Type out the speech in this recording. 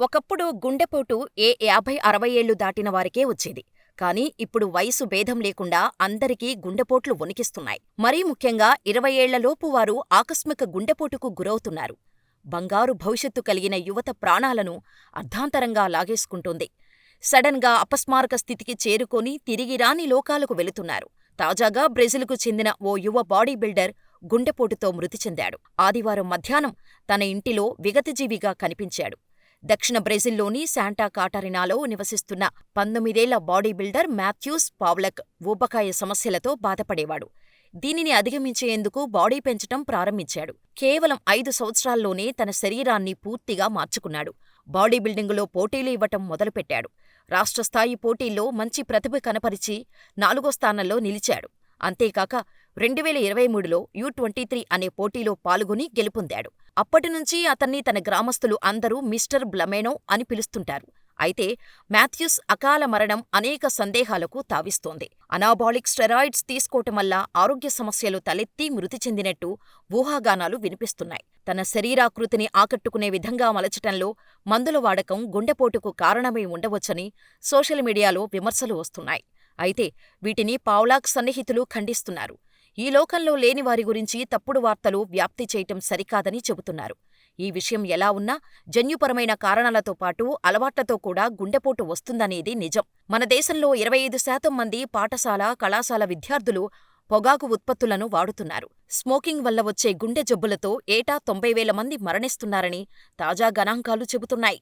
ఒకప్పుడు గుండెపోటు ఏ యాభై అరవై ఏళ్ళు దాటిన వారికే వచ్చేది. కానీ ఇప్పుడు వయసు భేదం లేకుండా అందరికీ గుండెపోట్లు వణికిస్తున్నాయి. మరీ ముఖ్యంగా ఇరవై ఏళ్ళలోపు వారు ఆకస్మిక గుండెపోటుకు గురవుతున్నారు. బంగారు భవిష్యత్తు కలిగిన యువత ప్రాణాలను అర్ధాంతరంగా లాగేసుకుంటోంది. సడన్గా అపస్మారక స్థితికి చేరుకొని తిరిగి రాని లోకాలకు వెళుతున్నారు. తాజాగా బ్రెజిల్కు చెందిన ఓ యువ బాడీ బిల్డర్ గుండెపోటుతో మృతి చెందాడు. ఆదివారం మధ్యాహ్నం తన ఇంటిలో విగతజీవిగా కనిపించాడు. దక్షిణ బ్రెజిల్లోని శాంటా కాటరినాలో నివసిస్తున్న పంతొమ్మిదేళ్ళ బాడీ బిల్డర్ మాథ్యూస్ పావ్లక్ ఊబకాయ సమస్యలతో బాధపడేవాడు. దీనిని అధిగమించేందుకు బాడీ పెంచటం ప్రారంభించాడు. కేవలం ఐదు సంవత్సరాల్లోనే తన శరీరాన్ని పూర్తిగా మార్చుకున్నాడు. బాడీ బిల్డింగులో పోటీలు ఇవ్వటం మొదలుపెట్టాడు. రాష్ట్రస్థాయి పోటీల్లో మంచి ప్రతిభ కనపరిచి నాలుగో స్థానంలో నిలిచాడు. అంతేకాక రెండువేల ఇరవై మూడులో యూ ట్వంటీ త్రీ అనే పోటీలో పాల్గొని గెలుపొందాడు. అప్పటినుంచీ అతన్ని తన గ్రామస్తులు అందరూ మిస్టర్ బ్లమెనో అని పిలుస్తుంటారు. అయితే మాథ్యూస్ అకాల మరణం అనేక సందేహాలకు తావిస్తోంది. అనాబాలిక్ స్టెరాయిడ్స్ తీసుకోవటం వల్ల ఆరోగ్య సమస్యలు తలెత్తి మృతి చెందినట్టు ఊహాగానాలు వినిపిస్తున్నాయి. తన శరీరాకృతిని ఆకట్టుకునే విధంగా మలచటంలో మందుల వాడకం గుండెపోటుకు కారణమై ఉండవచ్చని సోషల్ మీడియాలో విమర్శలు వస్తున్నాయి. అయితే వీటిని పావ్లాక్ సన్నిహితులు ఖండిస్తున్నారు. ఈ లోకంలో లేని వారి గురించి తప్పుడు వార్తలు వ్యాప్తి చేయటం సరికాదని చెబుతున్నారు. ఈ విషయం ఎలా ఉన్నా జన్యుపరమైన కారణాలతో పాటు అలవాట్లతో కూడా గుండెపోటు వస్తుందనేది నిజం. మన దేశంలో ఇరవై ఐదు శాతం మంది పాఠశాల, కళాశాల విద్యార్థులు పొగాకు ఉత్పత్తులను వాడుతున్నారు. స్మోకింగ్ వల్ల వచ్చే గుండె జబ్బులతో ఏటా తొంభై వేల మంది మరణిస్తున్నారని తాజా గణాంకాలు చెబుతున్నాయి.